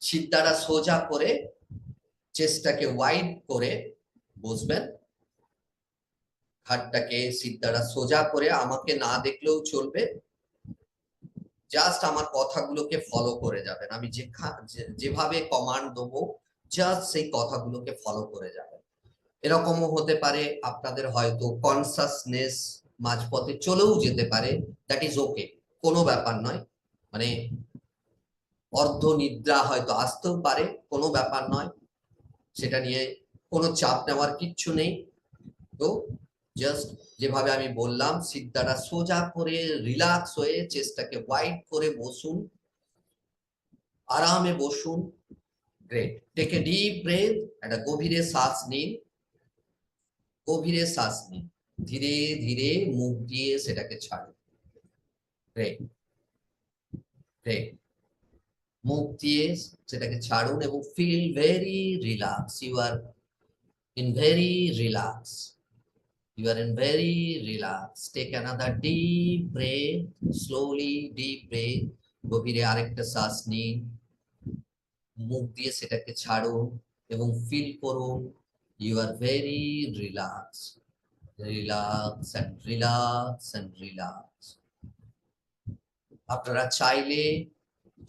সিদ্ধাটা সোজা করে চেস্টটাকে ওয়াইড করে বসবেন। ঘাটটাকে সিদ্ধাটা সোজা করে আমাকে না দেখলেও চলবে। জাস্ট আমার কথাগুলোকে ফলো করে যাবেন। আমি যে, যেভাবে কমান্ড দেবো জাস্ট সেই কথাগুলোকে ফলো করে যাবেন। এরকমও হতে পারে, আপনাদের হয়তো কনসাসনেস মাঝপথে চলেও যেতে পারে। দ্যাট ইজ ওকে কোনো ব্যাপার নয়। মানে অর্ধ নিদ্রা হয়তো আসতেও পারে, কোনো ব্যাপার নয়। সেটা নিয়ে কোনো চাপ নেওয়ার কিচ্ছু নেই। তো জাস্ট যেভাবে আমি বললাম, সিদ্ধাটা সোজা করে রিল্যাক্স হয়ে চেস্টটাকে ওয়াইড করে বসুন। আরামে বসুন। গ্রেট টেক ডিপ ব্রেথ একটা গভীরে শ্বাস নিন। গভীরে শ্বাস নিন। ধীরে ধীরে মুখ দিয়ে সেটাকে ছাড়ুন। গ্রেট গ্রেট মুখ দিয়ে সেটাকে ছাড়ুন এবং feel very relax you are in very relax You are in very relaxed. Take another deep breath, slowly deep breath. গভীরে আরেকটা শ্বাস নিন। মুখ দিয়ে সেটাকে ছাড়ুন এবং ফিল করুন। You are very relax relax and relax and relax আপনারা চাইলে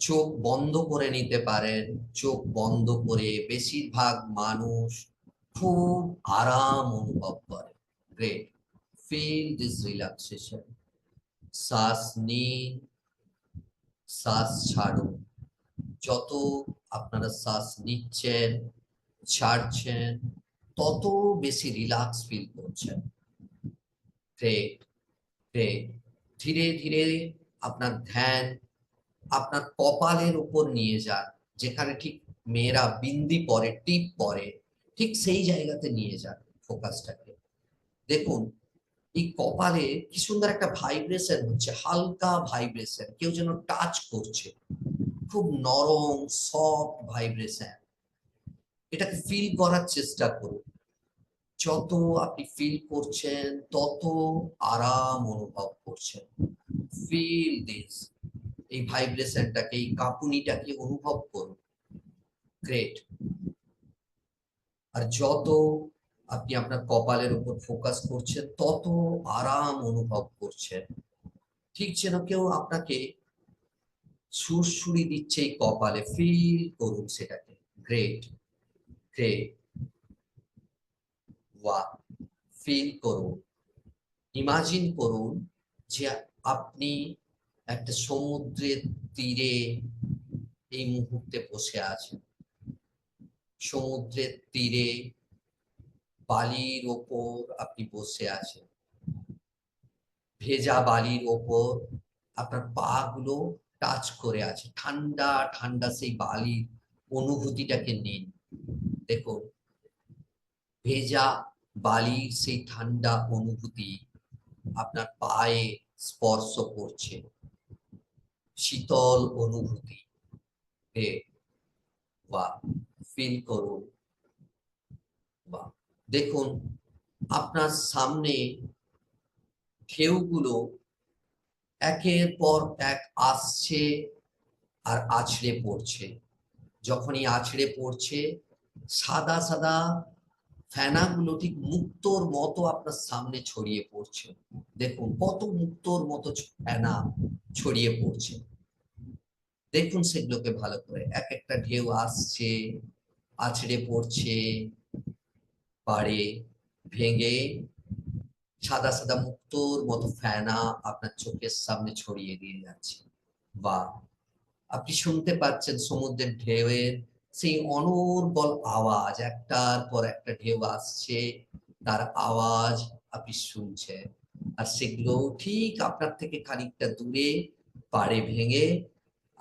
চোখ বন্ধ করে নিতে পারেন। চোখ বন্ধ করে বেশিরভাগ মানুষ খুব আরাম অনুভব করে। Great. Feel this relaxation. শ্বাস নিন। শ্বাস ছাড়ুন। যত আপনারা শ্বাস নিচ্ছেন, ছাড়ছেন, তত বেশি রিল্যাক্স ফিল করছেন। গ্রেট গ্রেট ধীরে ধীরে আপনার ধ্যান আপনার কপালের উপর নিয়ে যান, যেখানে ঠিক মেয়েরা বিন্দি পরে, টিপ পরে, ঠিক সেই জায়গাতে নিয়ে যান ফোকাসটাকে। দেখুন, এই কপালে কি সুন্দর একটা ভাইব্রেশন হচ্ছে, হালকা ভাইব্রেশন কেউ যেন টাচ করছে, খুব নরম সফট ভাইব্রেশন এটাকে ফিল করার চেষ্টা করুন। যত আপনি ফিল করছেন, তত আরাম অনুভব করছেন। ফিল দিস এই ভাইব্রেশনটাকে, এই কাঁপুনিটাকে অনুভব করুন। গ্রেট আর যত আপনি আপনার কপালের উপর ফোকাস করছেন, তত আরাম অনুভব করছেন। ঠিক যেন কেউ আপনাকে সুরসুরি দিচ্ছে এই কপালে ফিল করুন সেটাকে। গ্রেট গ্রেট ওয়া ফিল করুন। ইমাজিন করুন যে আপনি একটা সমুদ্রের তীরে এই মুহূর্তে বসে আছেন সমুদ্রের তীরে বালির ওপর আপনি বসে আছেন। ভেজা বালির ওপর আপনার পা গুলো টাচ করে আছে। ঠান্ডা ঠান্ডা সেই বালির অনুভূতিটাকে নিন। দেখুন, ভেজা বালির সেই ঠান্ডা অনুভূতি আপনার পায়ে স্পর্শ করছে। শীতল অনুভূতি। বা ফিল করুন। বা দেখুন, আপনার সামনে ঢেউগুলো একের পর এক আসছে আর আছড়ে পড়ছে। যখনই আছড়ে পড়ছে, সাদা সাদা ফেনাগুলো ঠিক মুক্তোর মতো আপনার সামনে ছড়িয়ে পড়ছে। দেখুন, কত মুক্তোর মতো ফেনা ছড়িয়ে পড়ছে। দেখুন সেগুলোকে ভালো করে। এক একটা ঢেউ আসছে, আছড়ে পড়ছে, পাড়ে ভেঙে সাদা সাদা মুক্তোর মতো ফেনা আপনার চোখের সামনে ছড়িয়ে দিয়ে যাচ্ছে। বা আপনি শুনতে পাচ্ছেন সমুদ্রের ঢেউয়ের সেই অনর্বল আওয়াজ। একটার পর একটা ঢেউ আসছে, তার আওয়াজ আপনি শুনছেন। আর সেগুলো ঠিক আপনার থেকে খানিকটা দূরে, পাড়ে ভেঙে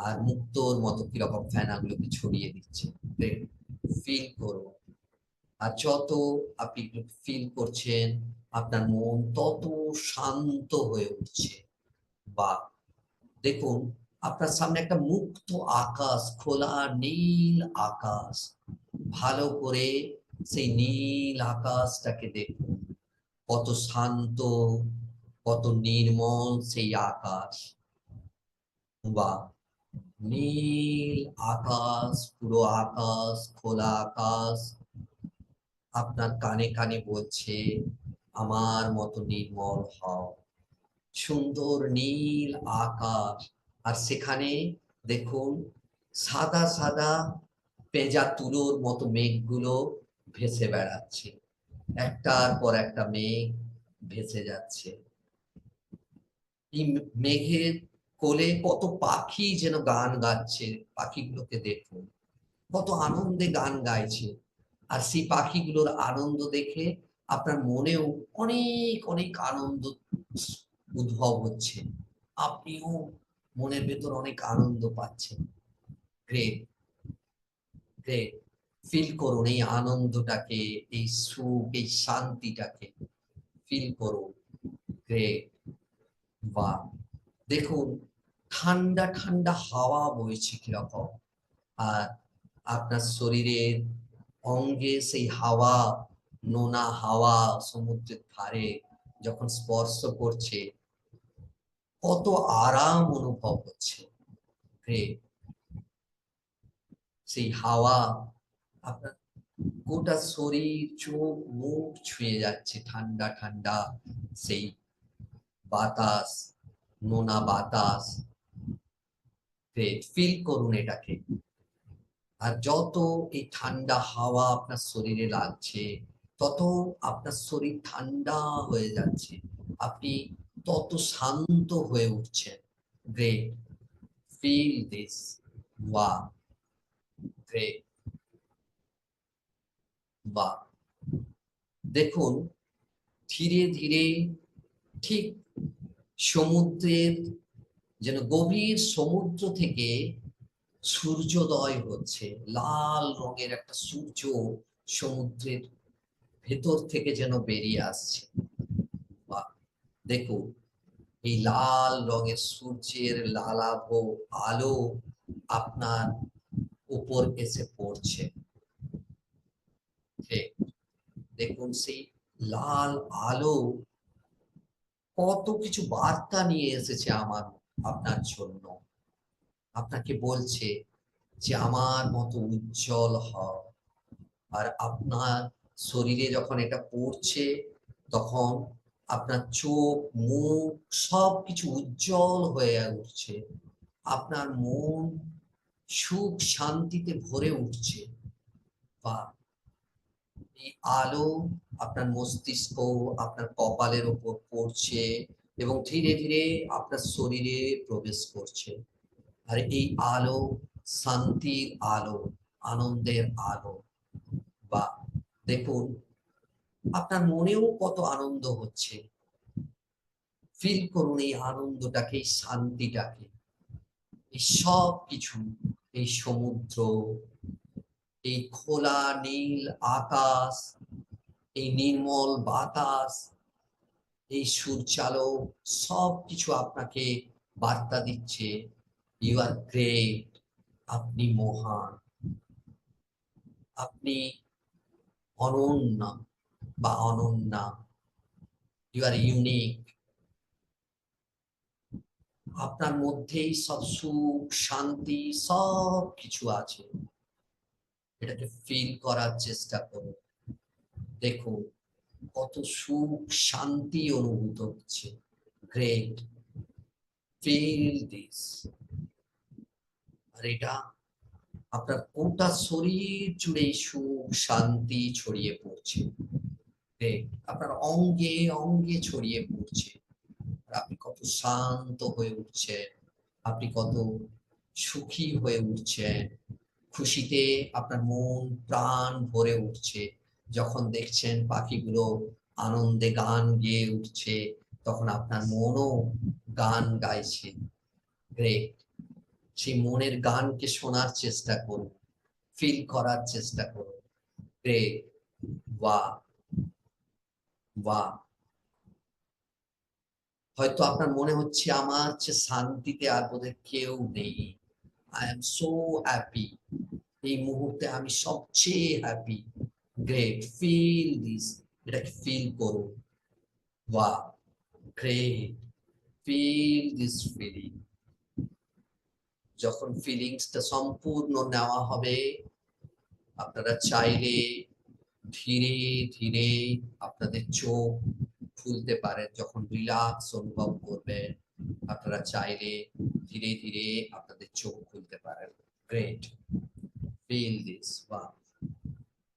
আর মুক্তোর মতো কীরকম ফেনাগুলোকে ছড়িয়ে দিচ্ছে। ফিল করুন আর যত আপনি ফিল করছেন, আপনার মন তত শান্ত হয়ে উঠছে। বা দেখুন, আপনার সামনে একটা মুক্ত আকাশ, খোলা নীল আকাশ। ভালো করে সেই নীল আকাশটাকে দেখুন। কত শান্ত, কত নির্মল সেই আকাশ। বা নীল আকাশ, পুরো আকাশ, খোলা আকাশ, আপনার কানে কানে বলছে, আমার মতো নির্মল হও। সুন্দর নীল আকাশ। আর সেখানে দেখুন, সাদা সাদা পেঁজা তুলোর মতো মেঘগুলো ভেসে বেড়াচ্ছে। একটার পর একটা মেঘ ভেসে যাচ্ছে। এই মেঘের কোলে কত পাখি যেন গান গাচ্ছে, পাখিগুলোকে দেখুন কত আনন্দে গান গাইছে। আর সেই পাখিগুলোর আনন্দ দেখে আপনার মনেও অনেক অনেক আনন্দ উদ্ভব হচ্ছে। আপনিও মনের ভেতর অনেক আনন্দ পাচ্ছেন। গ্রেট গ্রেট ফিল করুন এই আনন্দটাকে, এই সুখ, এই শান্তিটাকে। ফিল করুন। গ্রেট বা দেখুন ঠান্ডা ঠান্ডা হাওয়া বইছে কীরকম? আর আপনার শরীরের অঙ্গে সেই হাওয়া, নোনা হাওয়া সমুদ্রের ধারে যখন স্পর্শ করছে, কত আরাম অনুভব হচ্ছে। সেই হাওয়া আপনার গোটা শরীর, চোখ, মুখ ছুঁয়ে যাচ্ছে, ঠান্ডা ঠান্ডা, সেই বাতাস, নোনা বাতাস। ফিল করুন এটাকে। আর যত এই ঠান্ডা হাওয়া আপনার শরীরে লাগছে, তত আপনার শরীর ঠান্ডা হয়ে যাচ্ছে। আপনি তত শান্ত হয়ে উঠছেন। Great feel this wow great বা দেখুন, ধীরে ধীরে ঠিক সমুদ্রের যেন গভীর সমুদ্র থেকে সূর্যোদয় হচ্ছে, লাল রঙের একটা সূর্য সমুদ্রের ভেতর থেকে যেন বেরিয়ে আসছে। বাহ! দেখুন এই লাল রঙের সূর্যের লালাভ আলো আপনার উপর এসে পড়ছে। দেখুন সেই লাল আলো কত কিছু বার্তা নিয়ে এসেছে আমার আপনার জন্য। আপনাকে বলছে যে আমার মতো উজ্জ্বল হও। আর আপনার শরীরে যখন এটা পড়ছে, তখন আপনার চোখ, মুখ সব কিছু উজ্জ্বল হয়ে উঠছে। আপনার মন সুখ শান্তিতে ভরে উঠছে। বা এই আলো আপনার মস্তিষ্ক, আপনার কপালের ওপর পড়ছে এবং ধীরে ধীরে আপনার শরীরে প্রবেশ করছে। আর এই আলো, শান্তির আলো, আনন্দের আলো, বা দেখুন, আপনার মনেও কত আনন্দ হচ্ছে। ফিল করুন এই আনন্দটাকে, এই শান্তিটাকে। এই সব কিছু এই সমুদ্র, এই খোলা নীল আকাশ, এই নির্মল বাতাস এই সূর্যালোক সব কিছু আপনাকে বার্তা দিচ্ছে। ইউ আর গ্রেট আপনি মহান। আপনি অনন্য বা অনন্যা। ইউ আর ইউনিক আপনার মধ্যেই সব সুখ, শান্তি, সব কিছু আছে। এটাকে ফিল করার চেষ্টা করুন। দেখুন কত সুখ শান্তি অনুভূত হচ্ছে। গ্রেট ফিল দিস আর এটা আপনার গোটা শরীর জুড়ে সুখ শান্তি ছড়িয়ে পড়ছে. আপনার অঙ্গে অঙ্গে ছড়িয়ে পড়ছে। আপনি কত শান্ত হয়ে উঠছেন। আপনি কত সুখী হয়ে উঠছেন। খুশিতে আপনার মন প্রাণ ভরে উঠছে। যখন দেখছেন পাখিগুলো আনন্দে গান গেয়ে উঠছে, তখন আপনার মনও গান গাইছে। গ্রেট সেই মনের গানকে শোনার চেষ্টা করুন ফিল করার চেষ্টা করুন। গ্রেট বাহ বাহ হয়তো আপনার মনে হচ্ছে আমার চেয়ে শান্তিতে আর বোধহয় কেউ নেই। আই এম সো হ্যাপি এই মুহূর্তে আমি সবচেয়ে হ্যাপি গ্রেট ফিল দিস এটাকে ফিল করুন বাহ গ্রেট ফিল দিস ফিলিং যখন ফিলিংসটা সম্পূর্ণ নেওয়া হবে, আপনারা চাইলে ধীরে ধীরে আপনাদের চোখ খুলতে পারেন। যখন রিল্যাক্স অনুভব করবেন, আপনারা চাইলে ধীরে ধীরে আপনাদের চোখ খুলতে পারেন। গ্রেট ফিল দিস বা